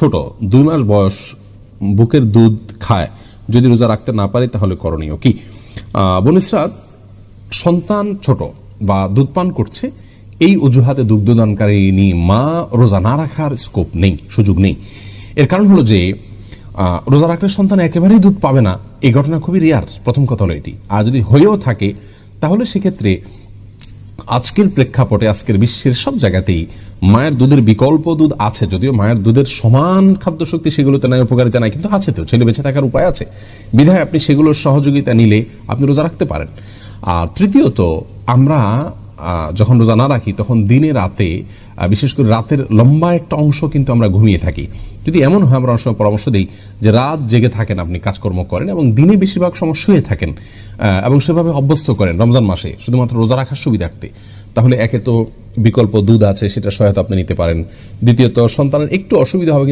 ছোট দুই মাস বয়স বুকের দুধ খায়। যদি রোজা রাখতে না পারি তাহলে করণীয় কি? আহ, বনিসরাত সন্তান ছোট বা দুধ পান করছে এই অজুহাতে দুগ্ধদানকারী মা রোজা না রাখার স্কোপ নেই সুযোগ নেই। এর কারণ হলো যে রোজা রাখলে সন্তান একেবারেই দুধ পাবে না। এই ঘটনা খুবই রেয়ার প্রথম কথা হলো এটি। আর যদি হয়েও থাকে তাহলে সেক্ষেত্রে আজকের প্রেক্ষাপটে আজকের বিশ্বের সব জায়গাতেই মায়ের দুধের বিকল্প দুধ আছে। যদিও মায়ের দুধের সমান খাদ্য শক্তি সেগুলোতে নাই, উপকারিতা নাই, কিন্তু আছে তো, ছেলে বেঁচে থাকার উপায় আছে। বিধায় আপনি সেগুলোর সহযোগিতা নিলে আপনি রোজা রাখতে পারেন। আর তৃতীয়ত, আমরা যখন রোজা না রাখি, তখন দিনে রাতে বিশেষ করে রাতের লম্বা একটা অংশ কিন্তু আমরা ঘুমিয়ে থাকি। যদি এমন হয়, আমরা অনেক পরামর্শ দিই যে রাত জেগে থাকেন আপনি, কাজকর্ম করেন এবং দিনে বেশিরভাগ সময় শুয়ে থাকেন এবং সেভাবে অভ্যস্ত করেন রমজান মাসে, শুধুমাত্র রোজা রাখার সুবিধার্থে। তাহলে একে তো বিকল্প দুধ আছে, সেটা সহায়তা আপনি নিতে পারেন। দ্বিতীয়ত, সন্তানের একটু অসুবিধা হবে